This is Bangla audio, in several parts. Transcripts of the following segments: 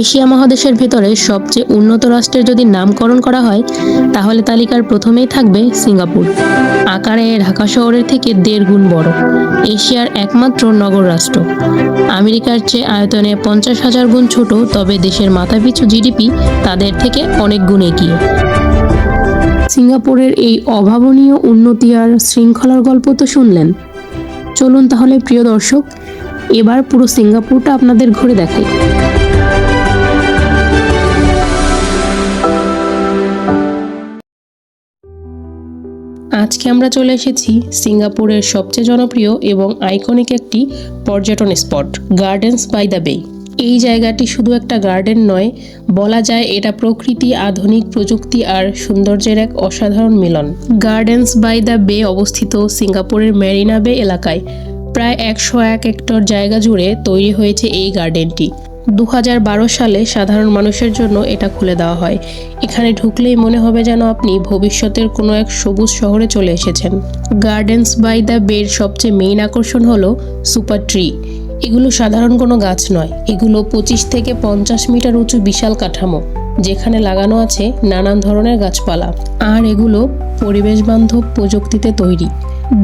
এশিয়া মহাদেশের ভেতরে সবচেয়ে উন্নত রাষ্ট্রের যদি নামকরণ করা হয়, তাহলে তালিকার প্রথমেই থাকবে সিঙ্গাপুর। আকারে ঢাকা শহরের থেকে দেড় গুণ বড়। এশিয়ার একমাত্র নগর রাষ্ট্র। আমেরিকার চেয়ে আয়তনে পঞ্চাশ হাজার গুণ ছোট, তবে দেশের মাথাপিছু জিডিপি তাদের থেকে অনেক গুণ এগিয়ে। সিঙ্গাপুরের এই অভাবনীয় উন্নতি আর শৃঙ্খলার গল্প তো শুনলেন। চলুন তাহলে প্রিয় দর্শক, এবার পুরো সিঙ্গাপুরটা আপনাদের ঘুরে দেখাই। আজকে আমরা চলে এসেছি সিঙ্গাপুরের সবচেয়ে জনপ্রিয় এবং আইকনিক একটি পর্যটন স্পট গার্ডেন্স বাই দ্য বে এই জায়গাটি শুধু একটা গার্ডেন নয়, বলা যায় এটা প্রকৃতি, আধুনিক প্রযুক্তি আর সৌন্দর্যের এক অসাধারণ মিলন। গার্ডেন্স বাই দ্য বে অবস্থিত সিঙ্গাপুরের মেরিনা বে এলাকায় প্রায় একশো এক হেক্টর জায়গা জুড়ে তৈরি হয়েছে এই গার্ডেনটি। দু হাজার বারো সালে সাধারণ মানুষের জন্য এটা খুলে দেওয়া হয়। এখানে ঢুকলেই মনে হবে যেন আপনি ভবিষ্যতের কোনো এক সবুজ শহরে চলে এসেছেন। গার্ডেন্স বাই দ্য বের সবচেয়ে মেইন আকর্ষণ হলো সুপার ট্রি এগুলো সাধারণ কোনো গাছ নয়। এগুলো পঁচিশ থেকে পঞ্চাশ মিটার উঁচু বিশাল কাঠামো, যেখানে লাগানো আছে নানান ধরনের গাছপালা। আর এগুলো পরিবেশ বান্ধব প্রযুক্তিতে তৈরি।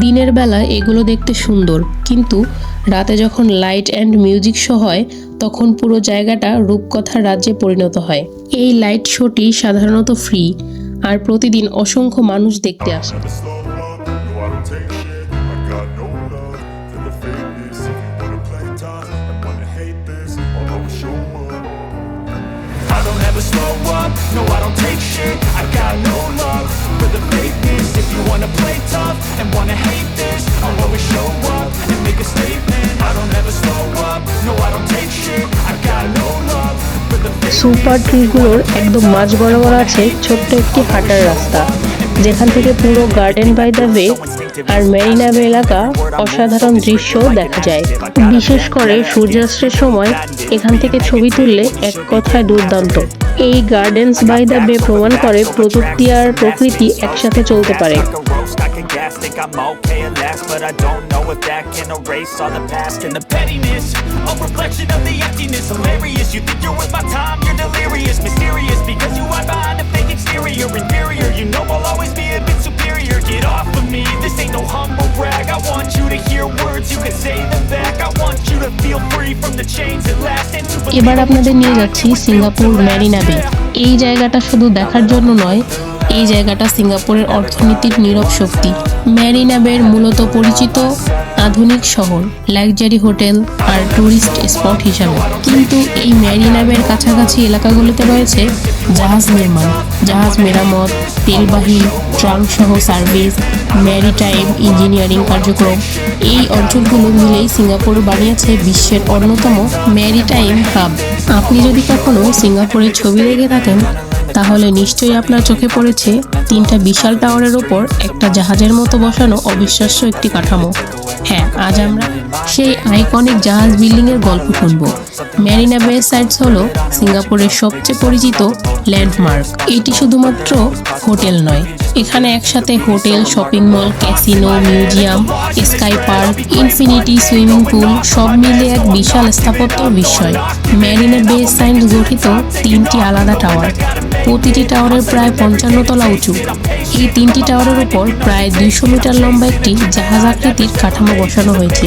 দিনের বেলা এগুলো দেখতে সুন্দর, কিন্তু রাতে যখন লাইট অ্যান্ড মিউজিক শো হয়, তখন পুরো জায়গাটা রূপকথার রাজ্যে পরিণত হয়। এই লাইট শোটি সাধারণত ফ্রি, আর প্রতিদিন অসংখ্য মানুষ দেখতে আসে। For the fakeness If you wanna play tough and wanna hate this I'll always show up and make a statement I don't ever slow up, no I don't take shit I got no love for the fakeness super ট্রিগুলোর একদম মাঝ বরাবর আছে ছোট্ট একটি হাঁটার রাস্তা যেখান থেকে পুরো গার্ডেন বাই দ্য ওয়ে আর মেরিনা বে এলাকা অসাধারণ দৃশ্য দেখা যায়। বিশেষ করে সূর্যাস্তের সময় এখান থেকে ছবি তুললে এক কথায় দুর্দান্ত। এই গার্ডেন্স বাই দ্য বে প্রমাণ করে প্রযুক্তি আর প্রকৃতি একসাথে চলতে পারে। Think I'm okay at last, But I don't know if that can erase all the past and the pettiness. A reflection of the emptiness, hilarious You think you're worth my time, you're delirious Mysterious, because you hide behind a fake exterior Inferior, you know I'll always be a bit superior Get off of me, this ain't no humble brag I want you to hear words, you can say them back I want you to feel free from the chains that last And to believe এবার আপনাদের নিয়ে যাচ্ছি সিঙ্গাপুর ম্যারিনা বে এই জায়গাটা শুধু দেখার জন্য নয় এই জায়গাটা সিঙ্গাপুরের অর্থনীতির নীরব শক্তি। ম্যারিনা বের মূলত পরিচিত আধুনিক শহর, লাক্সারি হোটেল আর ট্যুরিস্ট স্পট হিসাবে। কিন্তু এই ম্যারিনা বের কাছাকাছি এলাকাগুলোতে রয়েছে জাহাজ নির্মাণ। জাহাজ মেরামত, তেলবাহী, ট্রাঙ্ক সহ সার্ভিস, ম্যারিটাইম ইঞ্জিনিয়ারিং কার্যক্রম। এই অঞ্চলগুলো মিলেই সিঙ্গাপুর বানিয়েছে বিশ্বের অন্যতম ম্যারিটাইম হাব। আপনি যদি কখনো সিঙ্গাপুরের ছবি দেখে থাকেন তাহলে নিশ্চয়ই আপনার চোখে পড়েছে তিনটা বিশাল টাওয়ারের ওপর একটা জাহাজের মতো বসানো অবিশ্বাস্য একটি কাঠামো। হ্যাঁ আজ আমরা সেই আইকনিক জাহাজ বিল্ডিংয়ের গল্প শুনব। ম্যারিনা বে সাইটস হলো সিঙ্গাপুরের সবচেয়ে পরিচিত ল্যান্ডমার্ক। এটি শুধুমাত্র হোটেল নয় এখানে একসাথে hotel, shopping mall, casino, museum, sky park, infinity, swimming pool, সব মিলে এক বিশাল স্থাপত্য বিস্ময়। ম্যারিনা বে সাইন্স গঠিত তিনটি আলাদা টাওয়ার। প্রতিটি টাওয়ারের প্রায় পঞ্চান্ন তলা উঁচু। এই তিনটি টাওয়ারের উপর প্রায় দুইশো মিটার লম্বা একটি জাহাজ আকৃতির কাঠামো বসানো হয়েছে,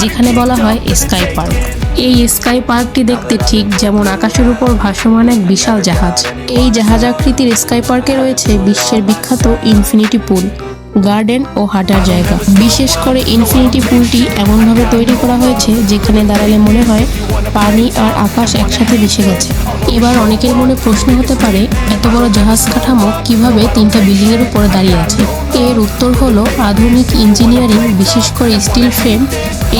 যেখানে বলা হয় স্কাই পার্ক। এই স্কাই পার্কটি দেখতে ঠিক যেমন আকাশের উপর ভাসমান এক বিশাল জাহাজ। এই জাহাজ আকৃতির স্কাই পার্কে রয়েছে বিশ্বের বিখ্যাত ইনফিনিটি পুল। গার্ডেন ও হাঁটার জায়গা। বিশেষ করে ইনফিনিটি পুলটি এমনভাবে তৈরি করা হয়েছে যেখানে দাঁড়ালে মনে হয় পানি আর আকাশ একসাথে মিশে গেছে। এবার অনেকের মনে প্রশ্ন হতে পারে, এত বড় জাহাজ কাঠামো কীভাবে তিনটা বিল্ডিং এর উপরে দাঁড়িয়ে আছে? এর উত্তর হলো, আধুনিক ইঞ্জিনিয়ারিং, বিশেষ করে স্টিল ফ্রেম,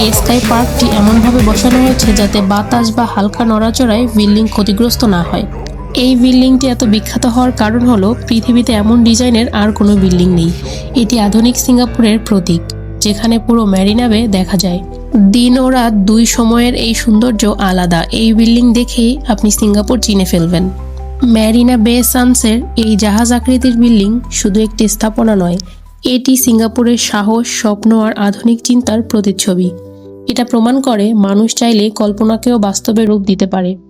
এই স্কাই পার্কটি এমনভাবে বসানো হয়েছে যাতে বাতাস বা হালকা নড়াচড়ায় বিল্ডিং ক্ষতিগ্রস্ত না হয়। এই বিল্ডিংটি এত বিখ্যাত হওয়ার কারণ হলো, পৃথিবীতে এমন ডিজাইনের আর কোনো বিল্ডিং নেই। এটি আধুনিক সিঙ্গাপুরের প্রতীক, যেখানে পুরো ম্যারিনাবে দেখা যায়। দিন ও রাত দুই সময়ের এই সৌন্দর্য আলাদা। এই বিল্ডিং দেখেই আপনি সিঙ্গাপুর চিনে ফেলবেন। ম্যারিনা বে সানসের এই জাহাজ আকৃতির বিল্ডিং শুধু একটি স্থাপনা নয়, এটি সিঙ্গাপুরের সাহস, স্বপ্ন আর আধুনিক চিন্তার প্রতিচ্ছবি। এটা প্রমাণ করে মানুষ চাইলে কল্পনাকেও বাস্তবে রূপ দিতে পারে।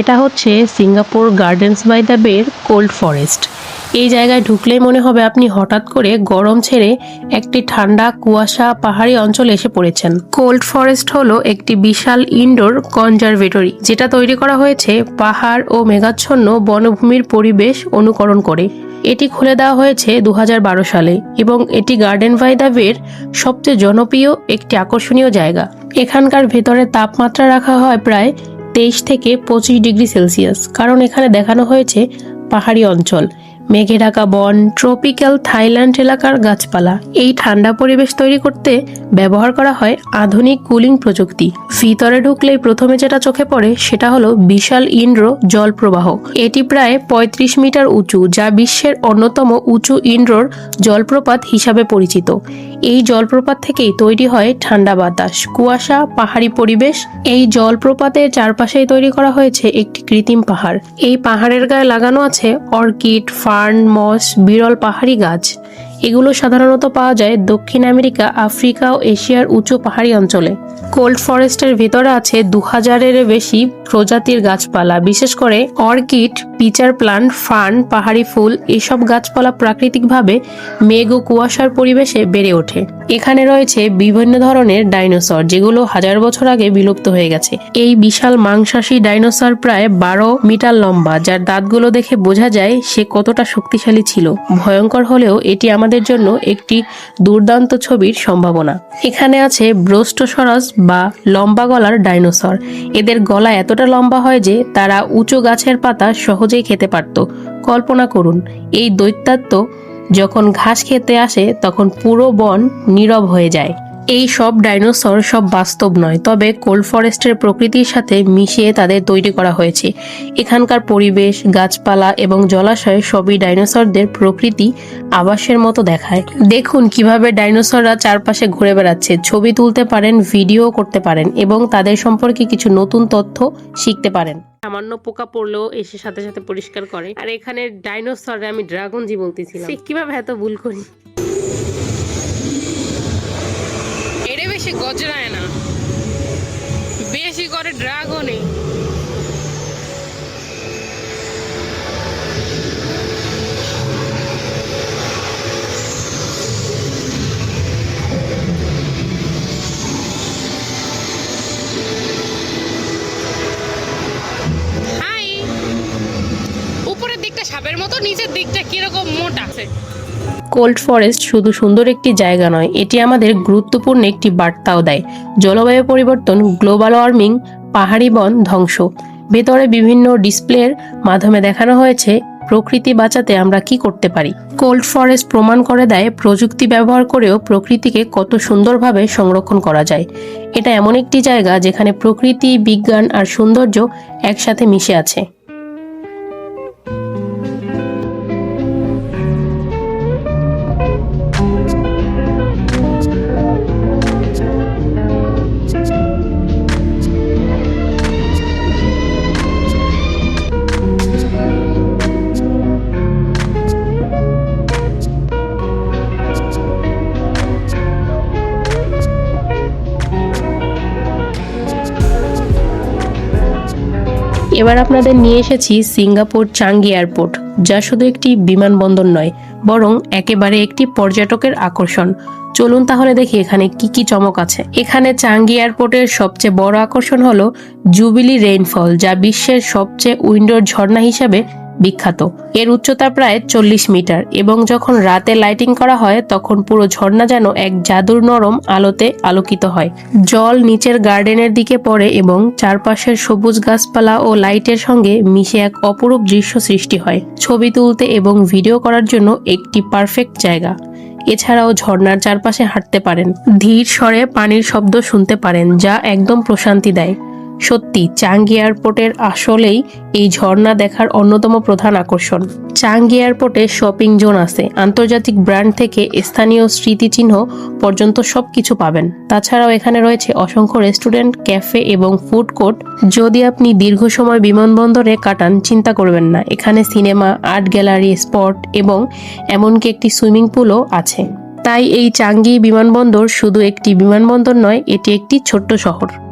এটা হচ্ছে সিঙ্গাপুর গার্ডেন্স বাই দ্য বের কোল্ড ফরেস্ট। এই জায়গায় ঢুকলেই মনে হবে আপনি হঠাৎ করে গরম ছেড়ে একটি ঠান্ডা কুয়াশা পাহাড়ি অঞ্চলে এসে পড়েছেন। কোল্ড ফরেস্ট হলো একটি বিশাল ইনডোর কনজারভেটরি, যেটা তৈরি করা হয়েছে পাহাড় ও মেঘাচ্ছন্ন বনভূমির পরিবেশ অনুকরণ করে। এটি খুলে দেওয়া হয়েছে দু হাজার বারো সালে এবং এটি গার্ডেন বাই দ্য বের সবচেয়ে জনপ্রিয় একটি আকর্ষণীয় জায়গা। এখানকার ভেতরে তাপমাত্রা রাখা হয় প্রায় তেইশ থেকে পঁচিশ ডিগ্রি সেলসিয়াস, কারণ এখানে দেখানো হয়েছে পাহাড়ি অঞ্চল। মেঘে ঢাকা বন, ট্রপিক্যাল থাইল্যান্ড এলাকার গাছপালা। এই ঠান্ডা পরিবেশ তৈরি করতে ব্যবহার করা হয় আধুনিক কুলিং প্রযুক্তি। ভিতরে ঢুকলেই প্রথমে যেটা চোখে পড়ে সেটা হলো বিশাল ইন্দ্র জলপ্রবাহ। এটি প্রায় ৩৫ মিটার উঁচু, যা বিশ্বের অন্যতম উঁচু ইন্দ্রর জলপ্রপাত হিসাবে পরিচিত। এই জলপ্রপাত থেকেই তৈরি হয় ঠান্ডা বাতাস। কুয়াশা, পাহাড়ি পরিবেশ, এই জলপ্রপাতের চারপাশেই তৈরি করা হয়েছে একটি কৃত্রিম পাহাড়। এই পাহাড়ের গায়ে লাগানো আছে অর্কিড, ফার্ন, মস, বিরল পাহাড়ি গাছ। এগুলো সাধারণত পাওয়া যায় দক্ষিণ আমেরিকা, আফ্রিকা ও এশিয়ার উঁচু পাহাড়ি অঞ্চলে। কোল্ড ফরেস্টের ভিতরে আছে দু হাজারের বেশি প্রজাতির গাছপালা, বিশেষ করে অর্কিড, পিচার প্লান্ট, ফার্ন, পাহাড়ি ফুল, এসব গাছপালা প্রাকৃতিকভাবে মেঘ ও কুয়াশার পরিবেশে বেড়ে ওঠে। এখানে রয়েছে বিভিন্ন ধরনের ডাইনোসর, যেগুলো হাজার বছর আগে বিলুপ্ত হয়ে গেছে। এই বিশাল মাংসাশী ডাইনোসর প্রায় বারো মিটার লম্বা, যার দাঁতগুলো দেখে বোঝা যায় সে কতটা শক্তিশালী ছিল। ভয়ঙ্কর হলেও এটি আমাদের জন্য একটি দুর্দান্ত ছবির সম্ভাবনা। এখানে আছে ব্রোস্টোসরাস বা লম্বা গলার ডাইনোসর। এদের গলা এতটা লম্বা হয় যে তারা উঁচু গাছের পাতা সহজেই খেতে পারত। কল্পনা করুন, এই দৈত্যাত্ম যখন ঘাস খেতে আসে তখন পুরো বন নীরব হয়ে যায়। এই সব ডাইনোসর সব বাস্তব নয়, তবে কোল্ড ফরেস্টের প্রকৃতির সাথে মিশিয়ে তাদের তৈরি করা হয়েছে। এখানকার পরিবেশ, গাছপালা এবং জলাশয় সবই ডাইনোসরদের প্রকৃতি আবাসের মতো দেখায়। দেখুন কীভাবে ডাইনোসররা চারপাশে ঘুরে বেড়াচ্ছে। ছবি তুলতে পারেন, ভিডিও করতে পারেন এবং তাদের সম্পর্কে কিছু নতুন তথ্য শিখতে পারেন। সামান্য পোকা পড়লেও এসে সাথে সাথে পরিষ্কার করে। আর এখানে ডাইনোসর আমি ড্রাগন জি বলতেছিলাম কীভাবে এত ভুল করি এটা বেশি গজরায় না। বেশি করে উপরের দিকটা সাপের মতো নিচের দিকটা কীরকম মোটা আছে? কোল্ড ফরেস্ট শুধু সুন্দর একটি জায়গা নয়, এটি আমাদের গুরুত্বপূর্ণ একটি বার্তাও দেয়। জলবায়ু পরিবর্তন, গ্লোবাল ওয়ার্মিং, পাহাড়ি বন ধ্বংস। ভেতরে বিভিন্ন ডিসপ্লের মাধ্যমে দেখানো হয়েছে প্রকৃতি বাঁচাতে আমরা কি করতে পারি। কোল্ড ফরেস্ট প্রমাণ করে দেয় প্রযুক্তি ব্যবহার করেও প্রকৃতিকে কত সুন্দরভাবে সংরক্ষণ করা যায়। এটা এমন একটি জায়গা যেখানে প্রকৃতি, বিজ্ঞান আর সৌন্দর্য একসাথে মিশে আছে। এবার আপনাদের নিয়ে এসেছি সিঙ্গাপুর চাঙ্গি এয়ারপোর্ট, যা শুধু একটি বিমানবন্দর নয়, বরং একেবারে একটি পর্যটকের আকর্ষণ। চলুন তাহলে দেখি এখানে কি কি চমক আছে। এখানে চাঙ্গি এয়ারপোর্টের সবচেয়ে বড় আকর্ষণ হলো জুবিলি রেইনফল, যা বিশ্বের সবচেয়ে উইন্ডোর ঝর্ণা হিসাবে বিখ্যাত। এর উচ্চতা প্রায় চল্লিশ মিটার এবং যখন রাতে লাইটিং করা হয়, তখন পুরো ঝর্ণা যেন এক জাদুর নরম আলোতে আলোকিত হয়। জল নিচের গার্ডেনের দিকে পড়ে এবং চারপাশের সবুজ গাছপালা ও লাইটের সঙ্গে মিশে এক অপরূপ দৃশ্য সৃষ্টি হয়। ছবি তুলতে এবং ভিডিও করার জন্য একটি পারফেক্ট জায়গা। এছাড়াও ঝর্ণার চারপাশে হাঁটতে পারেন। ধীর স্বরে পানির শব্দ শুনতে পারেন, যা একদম প্রশান্তি দেয়। সত্যি, চাঙ্গি এয়ারপোর্টের আসলেই এই ঝর্ণা দেখার অন্যতম প্রধান আকর্ষণ। চাঙ্গি এয়ারপোর্টে শপিং জোন আছে। আন্তর্জাতিক ব্র্যান্ড থেকে স্থানীয় স্মৃতিচিহ্ন পর্যন্ত সবকিছু পাবেন। তাছাড়াও এখানে রয়েছে অসংখ্য রেস্টুরেন্ট, ক্যাফে এবং ফুড কোর্ট। যদি আপনি দীর্ঘ সময় বিমানবন্দরে কাটান, চিন্তা করবেন না। এখানে সিনেমা, আর্ট গ্যালারি, স্পট এবং এমনকি একটি সুইমিং পুলও আছে। তাই এই চাঙ্গি বিমানবন্দর শুধু একটি বিমানবন্দর নয়, এটি একটি ছোট্ট শহর।